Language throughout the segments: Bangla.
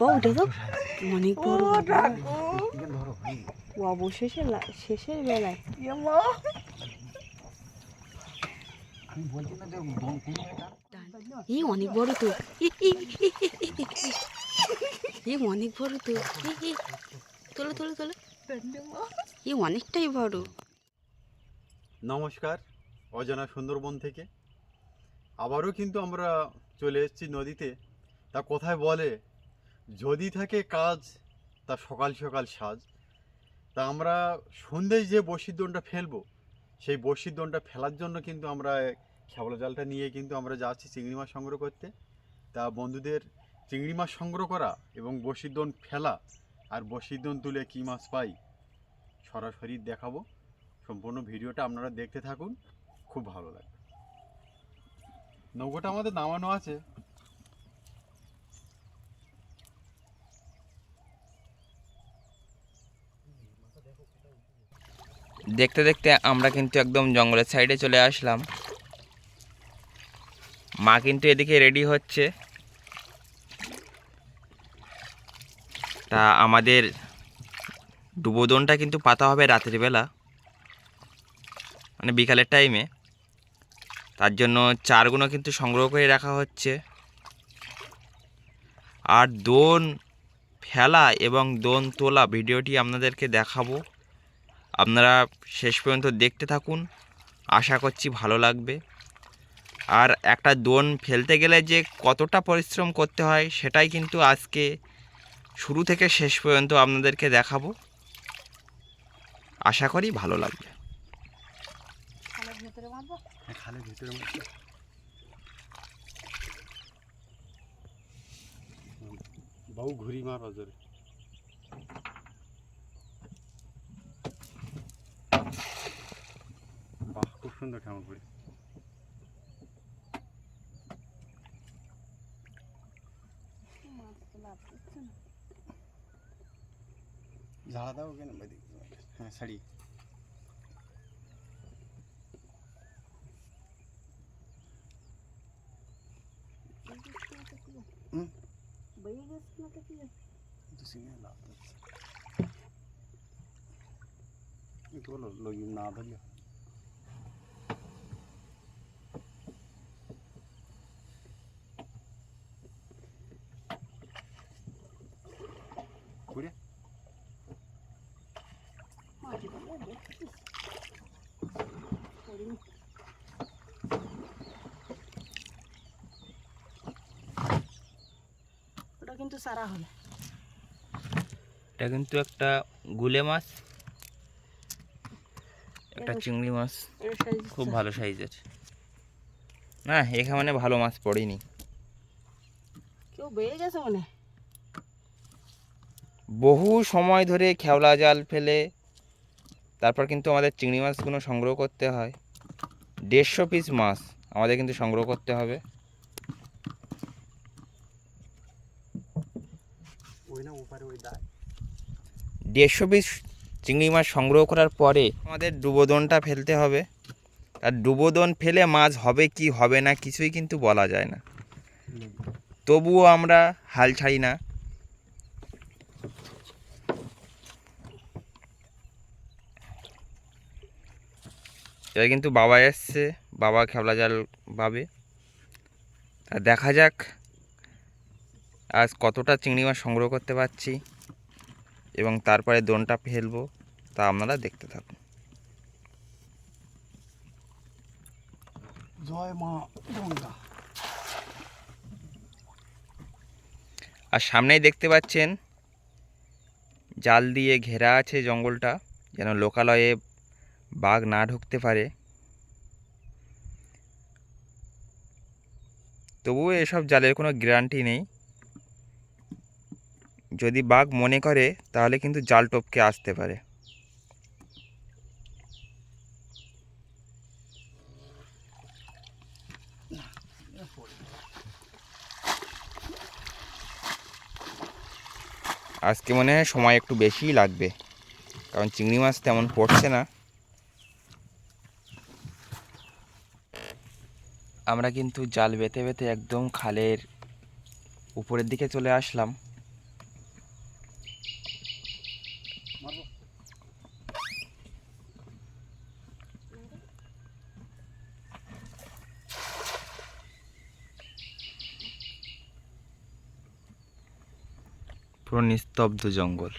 ওটা তো অনেক বড় ও অবশেষে শেষের বেলায়। এ এই অনেক বড় তো। এই অনেক বড় তো। তোলো তোলো তোলো। এই অনেকটাই বড়। নমস্কার অজানা সুন্দরবন থেকে। আবারও কিন্তু আমরা চলে এসেছি নদীতে। তা কোথায় বলে? যদি থাকে কাজ, তা সকাল সকাল সাজ। তা আমরা সন্ধ্যেয় যে বড়শির দোনটা ফেলব, সেই বড়শির দোনটা ফেলার জন্য কিন্তু আমরা খেবলা জালটা নিয়ে কিন্তু আমরা যাচ্ছি চিংড়ি মাছ সংগ্রহ করতে। তা বন্ধুদের চিংড়ি মাছ সংগ্রহ করা এবং বড়শির দোন ফেলা আর বড়শির দোন তুলে কী মাছ পাই সরাসরি দেখাবো। সম্পূর্ণ ভিডিওটা আপনারা দেখতে থাকুন। খুব ভালো লাগবে। নৌকোটা আমাদের নামানো আছে। দেখতে দেখতে আমরা কিন্তু একদম জঙ্গলের সাইডে চলে আসলাম। মা কিন্তু এদিকে রেডি হচ্ছে। তা আমাদের ডুবোদনটা কিন্তু পাতা হবে রাতের বেলা মানে বিকালের টাইমে। তার জন্য চারগুলো কিন্তু সংগ্রহ করে রাখা হচ্ছে। আর দোন ফেলা এবং দোন তোলা ভিডিওটি আপনাদেরকে দেখাবো। আপনারা শেষ পর্যন্ত দেখতে থাকুন। আশা করছি ভালো লাগবে। আর একটা দোন ফেলতে গেলে যে কতটা পরিশ্রম করতে হয় সেটাই কিন্তু আজকে শুরু থেকে শেষ পর্যন্ত আপনাদেরকে দেখাবো। আশা করি ভালো লাগবে। মারবো খালে ভিতরে মধ্যে বাবু ঘুরি মার বাজারে। বাহ, খুব সুন্দর দিচ্ছে না ঝাড়া দাও কেন হ্যাঁ শাড়ি হুম? বই গেছে না তো কি একটু বলো লগি না ধরলে ঘুরে মাছ বলে দেখছিস করিনি ওটা কিন্তু সারা হবে এটা কিন্তু একটা গুলে মাছ একটা চিংড়ি মাছ খুব ভালো সাইজের না এখানে ভালো মাছ পড়েনি। কেউ বেয়ে গেছে মনে? বহু সময় ধরে খেওলা জাল ফেলে তারপর কিন্তু আমাদের চিংড়ি মাছগুলো সংগ্রহ করতে হয়। দেড়শো পিস মাছ আমাদের কিন্তু সংগ্রহ করতে হবে ওই না ওপারে ওই দায় দেড়শো পিস চিংড়ি মাছ সংগ্রহ করার পরে আমাদের ডুবোদনটা ফেলতে হবে। আর ডুবোদন ফেলে মাছ হবে কি হবে না কিছুই কিন্তু বলা যায় না। তবুও আমরা হাল ছাড়ি না। এবার কিন্তু বাবা এসছে, বাবা খেবলা জাল পাবে। তা দেখা যাক আজ কতটা চিংড়ি মাছ সংগ্রহ করতে পারছি। এবং তারপরে দোনটা ফেলব তা আপনারা দেখতে থাকুন। জয় মা আর সামনেই দেখতে পাচ্ছেন জাল দিয়ে ঘেরা আছে জঙ্গলটা যেন লোকালয়ে বাঘ না ঢুকতে পারে। তবুও এসব জালের কোনো গ্যারান্টি নেই। যদি বাঘ মনে করে, তাহলে কিন্তু জাল টপকে আসতে পারে। আজকে মনে হয় সময় একটু বেশিই লাগবে, কারণ চিংড়ি মাছ তেমন পড়ছে না। আমরা কিন্তু জাল বেতে বেতে একদম খালের উপরের দিকে চলে আসলাম। পুরো নিস্তব্ধ জঙ্গল।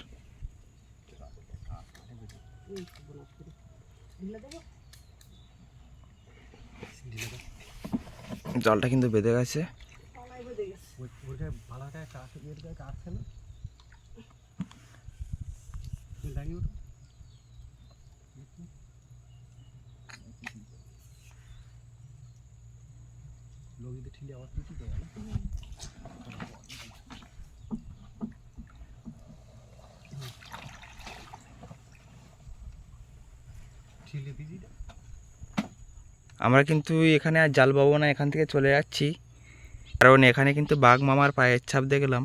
জলটা কিন্তু বেঁধে গেছে। ওঠো লগিতে ঠিলে আবার পিটি দেয় না ঠিলে পিটি দেয় আমরা কিন্তু এখানে আর জাল পাবো না, এখান থেকে চলে যাচ্ছি। কারণ এখানে কিন্তু বাঘ মামার পায়ের ছাপ দেখলাম।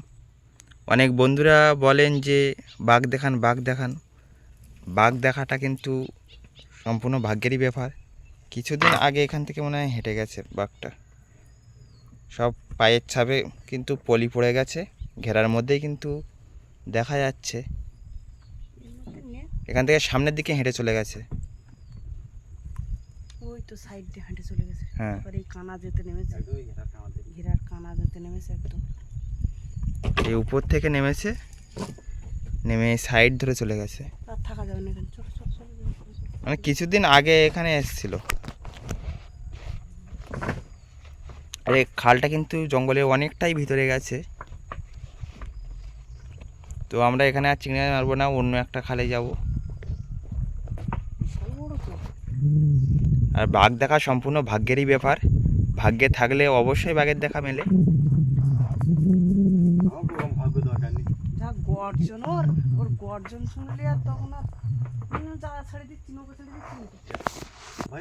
অনেক বন্ধুরা বলেন যে, বাঘ দেখান বাঘ দেখান। বাঘ দেখাটা কিন্তু সম্পূর্ণ ভাগ্যেরই ব্যাপার। কিছুদিন আগে এখান থেকে মনে হয় হেঁটে গেছে বাঘটা। সব পায়ের ছাপে কিন্তু পলি পড়ে গেছে, ঘেরার মধ্যেই কিন্তু দেখা যাচ্ছে। এখান থেকে সামনের দিকে হেঁটে চলে গেছে। ওই তো সাইড দিয়ে হাঁটে চলে গেছে। হ্যাঁ। এবার এই কানা যেতে নেমেছে। ঘেরার কানা যেতে নেমেছে। একদম। এই উপর থেকে নেমেছে নেমে সাইড ধরে চলে গেছে। আর থাকা যাবে না এখানে। চল চল চল মানে কিছুদিন আগে এখানে এসেছিল। আর এই খালটা কিন্তু জঙ্গলে অনেকটাই ভিতরে গেছে। তো আমরা এখানে আর চিংড়ি মারবো না অন্য একটা খালে যাব বিশাল বড় তো আর বাঘ দেখা সম্পূর্ণ ভাগ্যেরই ব্যাপার। ভাগ্যে থাকলে অবশ্যই বাঘের দেখা মেলে। গর্জন ওর ওর গর্জন শুনলে আর তখন আর মনে ছেড়ে দিচ্ছি নৌকা ছেড়ে দিচ্ছি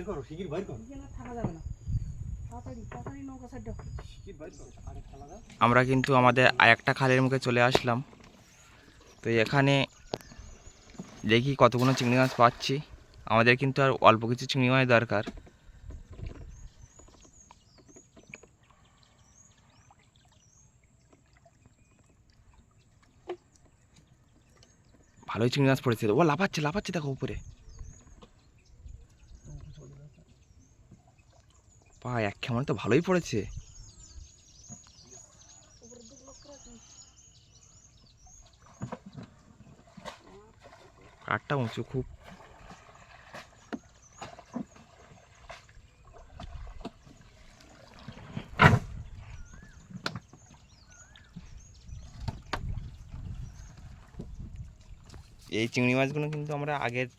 করো করো। থাকা যাবে না। আমরা কিন্তু আমাদের আরেকটা খালের মুখে চলে আসলাম। তো এখানে দেখি কতগুলো চিংড়ি মাছ পাচ্ছি। আমাদের কিন্তু আর অল্প কিছু চিংড়ি মাছ দরকার। ভালোই চিংড়ি মাছ পড়েছে। ও লাফাচ্ছে লাফাচ্ছে দেখো উপরে। পা এক খেমন তো ভালোই পড়েছে। কাঠটা উঁচু, খুব চিংড়ি মাছগুলো কিন্তু আমরা আগের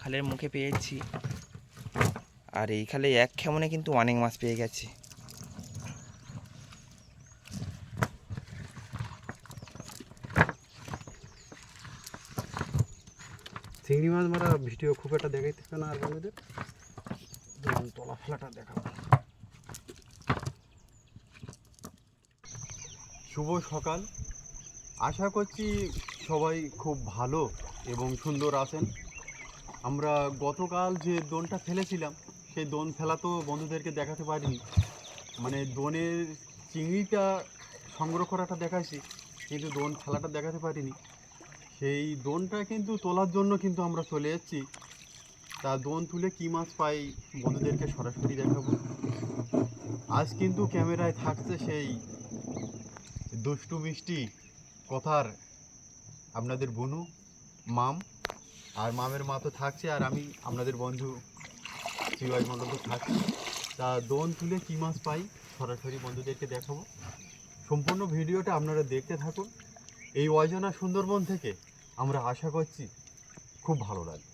খালের মুখে পেয়েছি। আর এই খালে এক খেমনে কিন্তু অনেক মাছ পেয়ে গেছি। চিংড়ি মাছ মারা ভিডিও খুব একটা দেখাইতে হবে না আর বন্ধুদের। তলা ফেলাটা দেখাবো। শুভ সকাল। আশা করছি সবাই খুব ভালো। এবং সুন্দর আছেন। আমরা গতকাল যে দোনটা ফেলেছিলাম, সেই দোন ফেলা তো বন্ধুদেরকে দেখাতে পারিনি। মানে দোনের চিংড়িটা সংগ্রহ করাটা দেখাইছি, কিন্তু দোন ফেলাটা দেখাতে পারিনি। সেই দোনটা কিন্তু তোলার জন্য কিন্তু আমরা চলে এসেছি। তা দোন তুলে কী মাছ পাই বন্ধুদেরকে সরাসরি দেখাবো। আজ কিন্তু ক্যামেরায় থাকছে সেই দুষ্টু মিষ্টি কথার আপনাদের বনু। মাম, আর মামের মা তো থাকছে, আর আমি আপনাদের বন্ধু চিবাই মণ্ডল তো থাকছি। তা দোন তুলে কী মাছ পাই সরাসরি বন্ধুদেরকে দেখাবো। সম্পূর্ণ ভিডিওটা আপনারা দেখতে থাকুন। এই অজানা সুন্দরবন থেকে আমরা আশা করছি খুব ভালো লাগবে।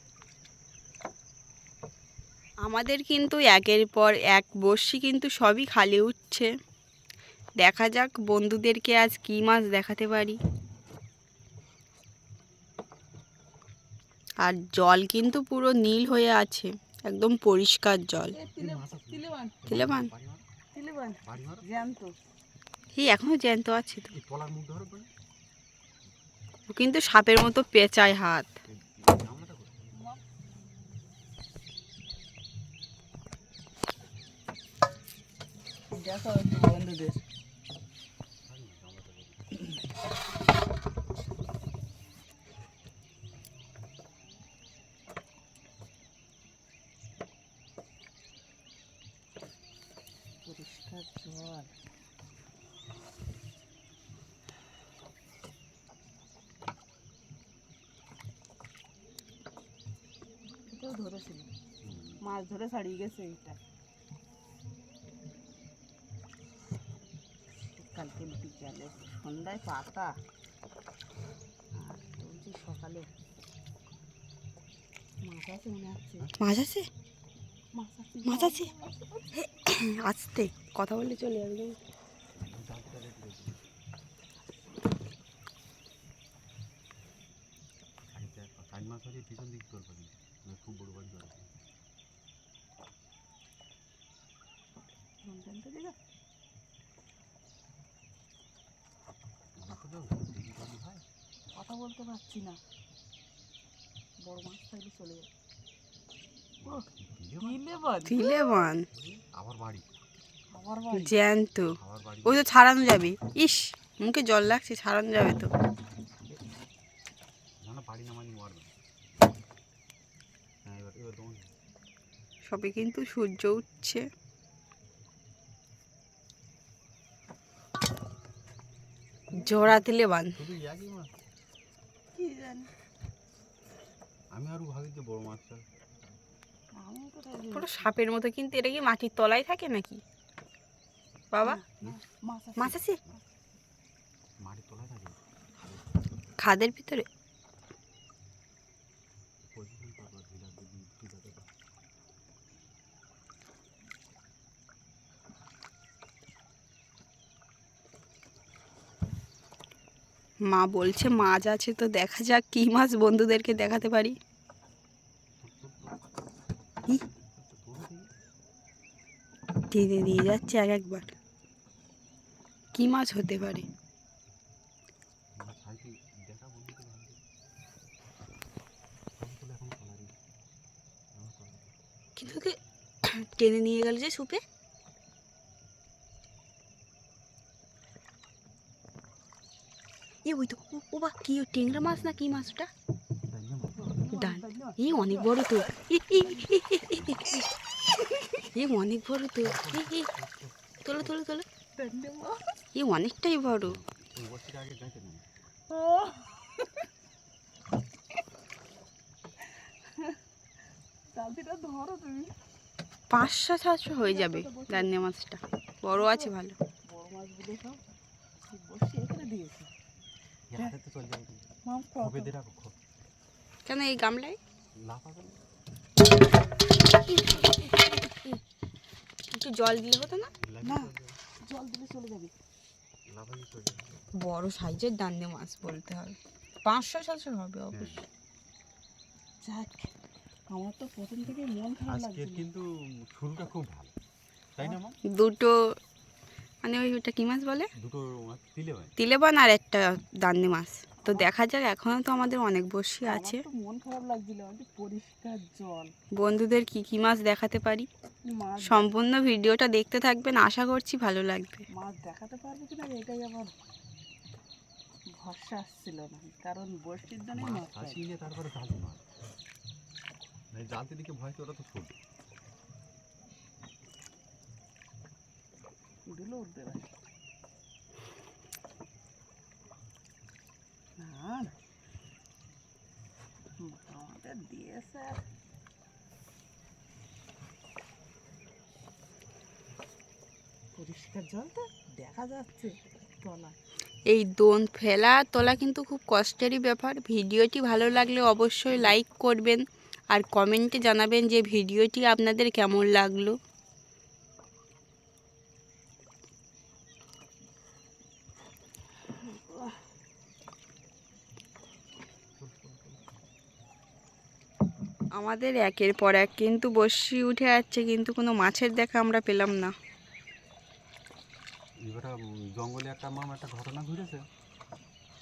আমাদের কিন্তু একের পর এক বর্ষি কিন্তু সবই খালি উঠছে। দেখা যাক বন্ধুদেরকে আজ কী মাছ দেখাতে পারি। আর জল কিন্তু পুরো নীল হয়ে আছে, একদম পরিষ্কার জল। এই এখনও জ্যান্ত আছে তো। কিন্তু সাপের মতো পেঁচায় হাত। দেখো বন্ধুদের পরিষ্কার জল এটাও ধরেছিল মাছ ধরে ছাড়িয়ে গেছে এইটা। কালকে বিকালে সন্ধ্যায় পাতা। আর বলছি সকালে মাছ আছে মনে হচ্ছে। মাছ আছে? মাছ আছে। মাছ আছে? আসতে কথা বললে চলে যাবে কিন্তু। চার মাস পিছন দিক তোর পাবি খুব বড় বাড়ি করে ফোন টোন তো দিলো? কথা বলতে পারছি না। বড় মাছ থাকলে চলে যাবে আবার বাড়ি। জ্যান্ত। ওই তো ছাড়ানো যাবে। ইস মুখে জল লাগছে ছাড়ানো যাবে তো। হ্যাঁ সবে কিন্তু সূর্য উঠছে। জোড়া দিলে বান কি জানি। আমি আরও ভাবি যে বড় মাছ পুরো সাপের মতো কিন্তু এটা কি মাটির তলায় থাকে নাকি? বাবা না, মাছ আছে। মাছ আছে? মাটির তলায় থাকে। খাদের ভিতরে পজিশন পাবো ঢিলা দিবি ঢিলা দেবো মা বলছে মাছ আছে তো দেখা যাক কি মাছ বন্ধুদেরকে দেখাতে পারি। ই, দিয়ে যাচ্ছে এক একবার। কি মাছ হতে পারে? কিন্তু টেনে নিয়ে গেল যে সুপে। ওই তো ও- বা কি টেংরা মাছ না কি মাছ ওটা ডান এই অনেক বড় তো। এ অনেক বড় তো। তোলো তোলো তোলো। এ অনেকটাই বড়। পাঁচশো সাতশো হয়ে যাবে দান্নে মাছটা। বড় আছে ভালো। বড় মাছ কেন এই গামলায়? একটু জল দিলে হতো না? না। জল দিলে চলে যাবে। বড় সাইজের দান্নে মাছ বলতে হবে পাঁচশো সাতশো হবে অবশ্যই যাক আমার তো প্রথম থেকে মন খারাপ লাগছিল। কিন্তু শুরুটা খুব ভালো। তাই না দুটো মানে ওই ওটা কি মাছ বলে? দুটো মাছ দিলে তিলেবান আর একটা দান্নে মাছ। তো দেখা যাক এখনও তো আমাদের অনেক বসি আছে। মন খারাপ লাগছিল পরিষ্কার জল। বন্ধুদের কি কি মাছ দেখাতে পারি? সম্পূর্ণ ভিডিওটা দেখতে থাকবেন আশা করছি ভালো লাগবে। মাছ দেখাতে পারব কিনা এটাই আমার ভরসা আসছিল না কারণ মাছ তারপরে জালতে দিকে ভয় তো তো ছোট। এবার। না। আমাদের পরিষ্কার জল তো দেখা যাচ্ছে তলা এই দোন ফেলা তোলা কিন্তু খুব কষ্টেরই ব্যাপার ভিডিওটি ভালো লাগলে অবশ্যই লাইক করবেন আর কমেন্টে জানাবেন যে ভিডিওটি আপনাদের কেমন লাগল আমাদের একের পর এক কিন্তু বসি উঠে যাচ্ছে কিন্তু কোনো মাছের দেখা আমরা পেলাম না। জঙ্গলে একটা মাম একটা ঘটনা ঘটেছে।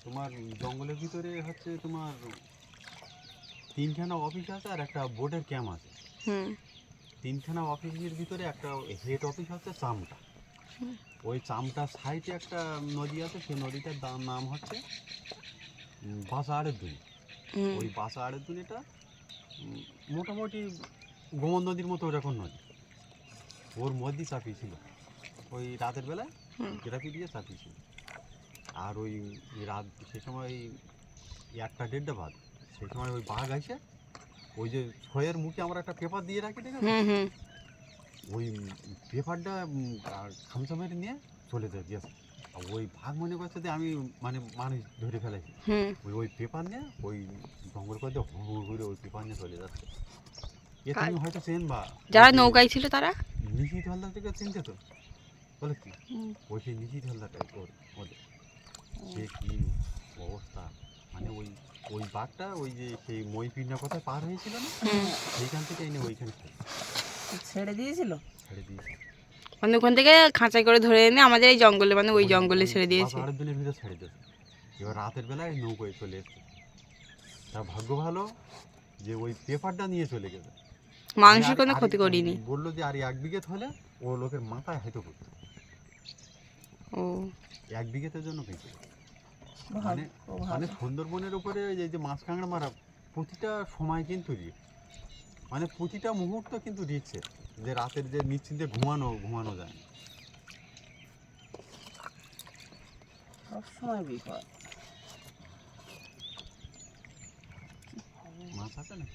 তোমার জঙ্গলের ভিতরে হচ্ছে তোমার তিনখানা অফিস আছে আর একটা বোর্ডের ক্যাম্প আছে। তিনখানা অফিসের ভিতরে একটা হেড অফিস হচ্ছে চামটা। ওই চামটার সাইডে একটা নদী আছে সেই নদীটার নাম হচ্ছে উম, বাঁশাহাড়ের দুনি ওই বাঁশাহাড়ের দুনিটা উম, মোটামুটি গোমন নদীর মতো ওরকম নদী। ওর মধ্যেই চাপিয়েছিল। ওই রাতের বেলায়। গ্রাফি দিয়ে চাপিয়েছিল। আর ওই রাত সে সময় ওই একটা দেড়টা বাদ সেই সময় ওই বাঘ আসে ওই যে ছয়ের মুখে আমরা একটা পেপার দিয়ে রাখি দেখে হুম হুম। ওই পেপারটা খামচা মেরে নিয়ে চলে যায় আর ওই ভাগ মনে করছে যে আমি মানে মানুষ ধরে ফেলেছি। হুম। ওই ওই পেপার নিয়ে ওই জঙ্গল করে দিয়ে হুড় হুড় করে ওই পেপার নিয়ে চলে যাচ্ছে। এ তুমি হয়তো চেন বা যারা নৌকায় ছিল তারা? নিশিত হালদার থেকে চিনতে তো বলে কি। ওই সেই নিশিত হালদারটা ওর ওদের। সে কি অবস্থা? মানে ওই ওই বাঘটা ওই যে সেই মই পিন্না কথা পার হয়েছিল না? হুম। সেইখান থেকে এনে ওইখানে ছেড়ে- ছেড়ে দিয়েছিল? ছেড়ে দিয়েছে মানে ওখান থেকে খাঁচাই করে ধরে এনে আমাদের এই জঙ্গলে মানে ওই জঙ্গলে ছেড়ে দিয়েছে। ভিতরে ছেড়ে দিয়েছে। এবার রাতের বেলায় নৌকোয় চলে এসছে। তার ভাগ্য ভালো যে ওই পেপারটা নিয়ে চলে গেছে। মানুষের কোনো ক্ষতি করিনি। বলল যে আর এক বিঘে হলে ও লোকের মাথায় হয়তো করতো ও। এক বিঘেতের জন্য পেয়েছে মানে মানে সুন্দরবনের উপরে এই যে মাছ কাঁকড়া মারা প্রতিটা সময় কিন্তু রিস্ক। মানে প্রতিটা মুহূর্ত কিন্তু দিচ্ছে যে রাতের যে নিশ্চিন্তে ঘুমানো ঘুমানো যায়। না সবসময় বিপদ মাছ আছে না।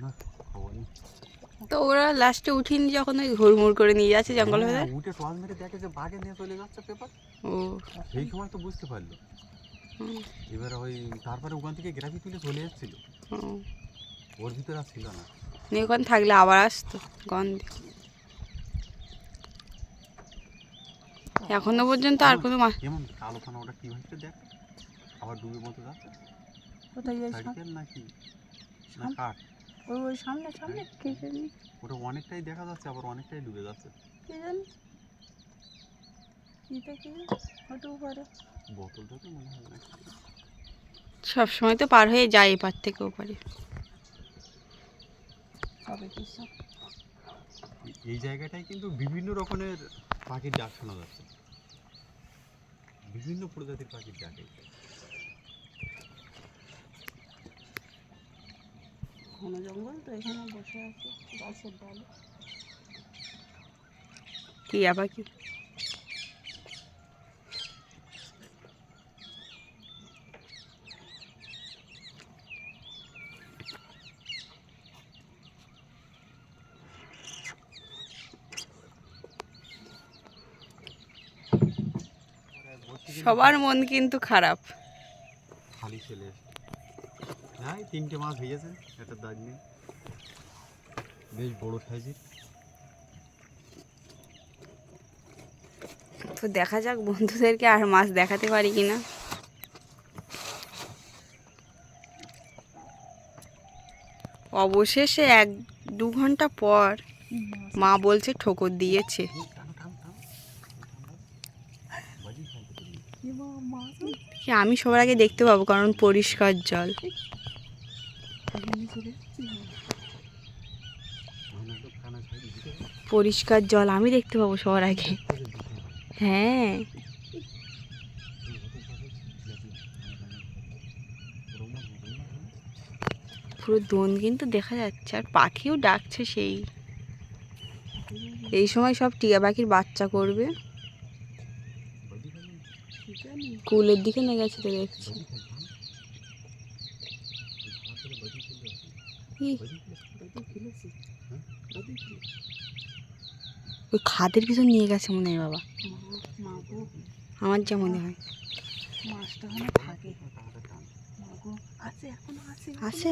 না খবর নেই। তো ওরা লাস্টে উঠিনি যখন ওই হুড়মুড় করে নিয়ে যাচ্ছে জঙ্গল ভেতরে হ্যাঁ, উঠে টস মেরে দেখে যে বাঘে নিয়ে চলে যাচ্ছে পেপার ও। সেই সময় তো বুঝতে পারল। হুম, এবার ওই তারপরে ওখান থেকে গ্রাফি তুলে চলে এসেছিল। ওর ভিতরে আর ছিল না। নিয়ে ওখানে থাকলে আবার আসতো গন্ধে এখনও পর্যন্ত আর কোনো মাছ কেমন কালো খানা ওটা কি হচ্ছে দেখ। আবার ডুবে মতো যাচ্ছে? কোথায় যাই সাইকেল নাকি? না সাম- ওই ওই সামনে সামনে কি জানি? ওটা অনেকটাই দেখা যাচ্ছে আবার অনেকটাই ডুবে যাচ্ছে। কি জানি? কিটা কি? হতেও পারে। বোতলটা তো মনে হয় না সব সময় তো পার হয়ে যায় এপার থেকে ওপারে। কিছু এই- জায়গাটায় কিন্তু বিভিন্ন রকমের পাখির ডাক শোনা যাচ্ছে। বিভিন্ন প্রজাতির পাখির ডাক। ঘন জঙ্গল তো এখানে বসে আছে গাছের ডালে। টিয়া পাখি বলছি কিন্তু সবার মন কিন্তু খারাপ। খালি ছেলে হ্যাঁ তিনটে মাছ একটা দাগ নেই বেশ বড় সাইজের। তো দেখা যাক বন্ধুদেরকে আর মাছ দেখাতে পারি কিনা। অবশেষে এক দু ঘণ্টা পর মা বলছে ঠোকর দিয়েছে টানো টানো টানো বাজি খাইতে পারি কি মা মাছ কি আমি সবার আগে দেখতে পাবো, কারণ পরিষ্কার জল। পরিষ্কার জল আমি দেখতে পাবো সবার আগে। হ্যাঁ। পুরো দোন কিন্তু দেখা যাচ্ছে, আর পাখিও ডাকছে সেই। এই সময় সব টিয়া পাখির বাচ্চা করবে কি জানি কুলের দিকে না গেছে তো দেখছি। ওই খাদের ভিতর নিয়ে গেছে মনে হয় বাবা। আমার যা মনে হয়। আছে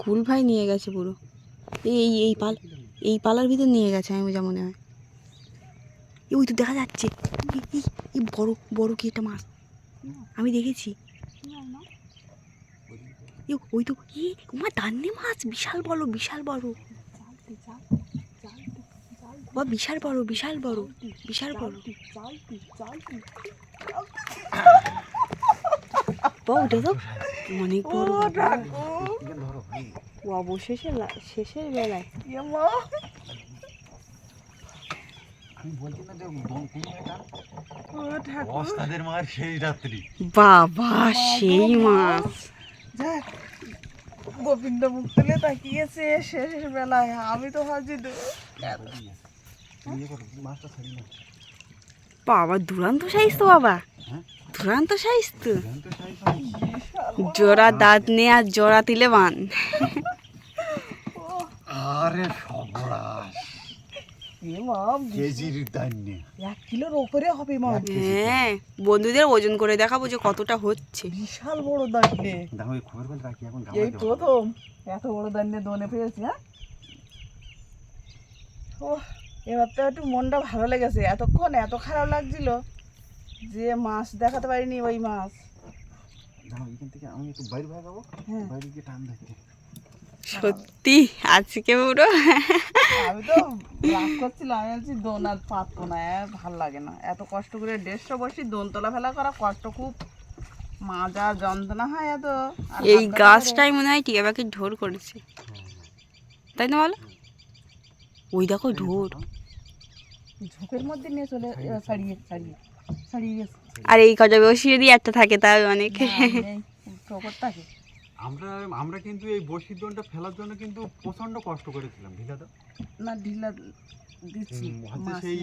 কুল ভাই নিয়ে গেছে পুরো। এই এই পাল এই পালার ভিতর নিয়ে গেছে আমি যা মনে হয়। ওই তো দেখা যাচ্ছে। এই, বড় বড় কি একটা মাছ? আমি দেখেছি। ওই তো ই মা দান্নে মাছ? বিশাল বড় বিশাল বড়। বা বিশাল বড় বিশাল বড় বিশাল বড়। ওটা তো অনেক বড় অবশেষে শেষের বেলায়। এ আমি বলছি না যে দম কুমিয়ে টান ও ঠাকুর। ওস্তাদের মার সেই রাত্রি। বাবা সেই মাছ। যাক গোবিন্দ মুখ তুলে তাকিয়েছে শেষের বেলায়। আমি তো ভাবছি ইয়ে বাবা দুরান্ত সাইজ তো বাবা। হ্যাঁ? দুরান্ত সাইজ তো হয়। জোড়া দাঁত নিয়ে আর জোড়া তিলে বান আরে সর্বনাশ এ মা কেজির দান নিয়ে এক কিলোর ওপরে হবে মা। হ্যাঁ বন্ধুদের ওজন করে দেখাবো যে কতটা হচ্ছে। বিশাল বড় দান্নে এই খবর বল রাখি এখন এই প্রথম। এত বড় দান্নে দনে পেয়েছি হ্যাঁ? ও এবার তো একটু মনটা ভালো লেগেছে। এতক্ষণ এত খারাপ লাগছিল যে মাছ দেখাতে পারিনি ওই মাছ। এখান থেকে আমি একটু বাইরে বাইরে যাব। হ্যাঁ। বাইরে গিয়ে টান দেখতে সত্যি? আজকে পুরো? আমি তো রাগ করছিলাম আমি বলছি দোন আর পাতবো না ভালো লাগে না। এত কষ্ট করে দেড়শো বসি দোন তোলা ফেলা করা কষ্ট খুব মাজা যন্ত্রণা হয় এত। এই গাছটাই মনে হয় টিয়া পাখির ঢোর করেছে। তাই না বলো? ওই দেখো ঢোর। করে ঝোপের মধ্যে নিয়ে চলে ছাড়িয়ে ছাড়িয়ে ছাড়িয়ে গেছে। আর এই কটা বসিয়ে দিয়ে একটা থাকে তাই অনেক। নেই, ঠোকরটাকে আমরা আমরা কিন্তু এই বসির দনটা ফেলার জন্য কিন্তু প্রচণ্ড কষ্ট করেছিলাম ভিলাদা না ঢিলা দিচ্ছি হচ্ছে সেই।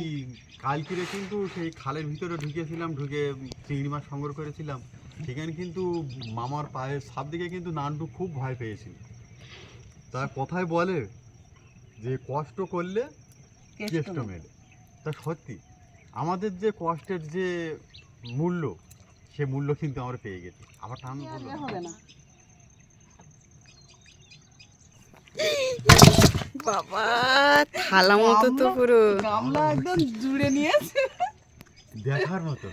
কালকিরে কিন্তু সেই খালের ভিতরে ঢুকেছিলাম ঢুকে চিংড়ি মাছ সংগ্রহ করেছিলাম। সেখানে কিন্তু মামার পায়ের সাপ দিকে কিন্তু নানটু খুব ভয় পেয়েছিল। তা কথায় বলে যে কষ্ট করলে কেষ্ট মেলে তা সত্যি আমাদের যে কষ্টের যে মূল্য সে মূল্য কিন্তু আমরা পেয়ে গেছি। আবার টান আর হবে না? বাবা থালা মতো তো পুরো। গামলা একদম জুড়ে নিয়েছে। দেখার মতো।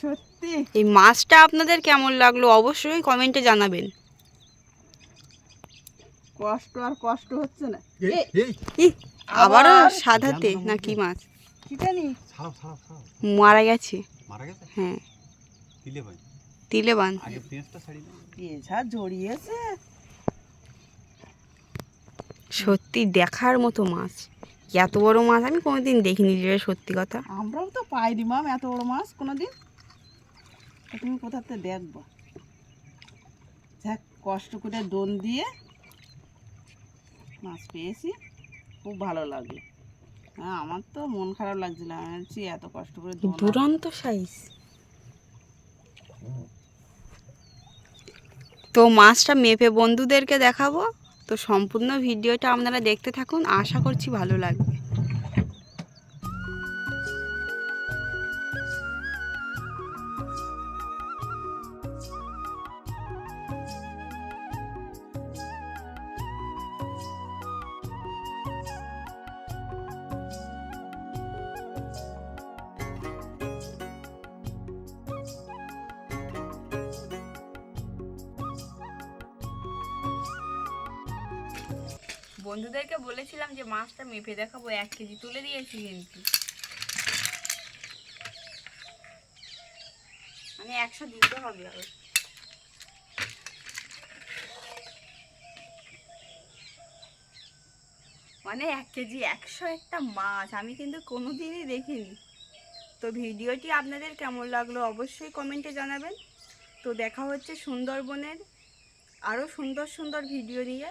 সত্যি। এই মাছটা আপনাদের কেমন লাগল অবশ্যই কমেন্টে জানাবেন। কষ্ট আর কষ্ট হচ্ছে না। আবারও আবার? সাদাতে জানতাম না না কি মাছ? কি জানি মারা গেছে। মারা গেছে? হ্যাঁ। দিলে ভাই তিলে বান আগে পেঁচটা ছাড়ি। না জড়িয়েছে। সত্যি দেখার মতো মাছ। এত বড় মাছ আমি কোনোদিন দেখিনি রে সত্যি কথা। আমরাও তো পাইনি মাম এত বড় মাছ কোনোদিন। তুমি কোথাতে দেখব? যাক কষ্ট করে দোন দিয়ে মাছ পেয়েছি। খুব ভালো লাগল হ্যাঁ আমার তো মন খারাপ লাগছিল। আমি বলছি এত কষ্ট করে দুরন্ত সাইজ তো মাছটা মেপে বন্ধুদেরকে দেখাবো। তো সম্পূর্ণ ভিডিওটা আপনারা দেখতে থাকুন। আশা করছি ভালো লাগবে। বন্ধুদেরকে বলেছিলাম যে মাছটা মেপে দেখাবো এক কেজি তুলে দিয়েছি কিন্তু। মানে একশো দিতে হবে আরও মানে এক কেজি একশো একটা মাছ আমি কিন্তু কোনোদিনই দেখিনি। তো ভিডিওটি আপনাদের কেমন লাগল অবশ্যই কমেন্টে জানাবেন। তো দেখা হচ্ছে সুন্দরবনের আরও সুন্দর সুন্দর ভিডিও নিয়ে।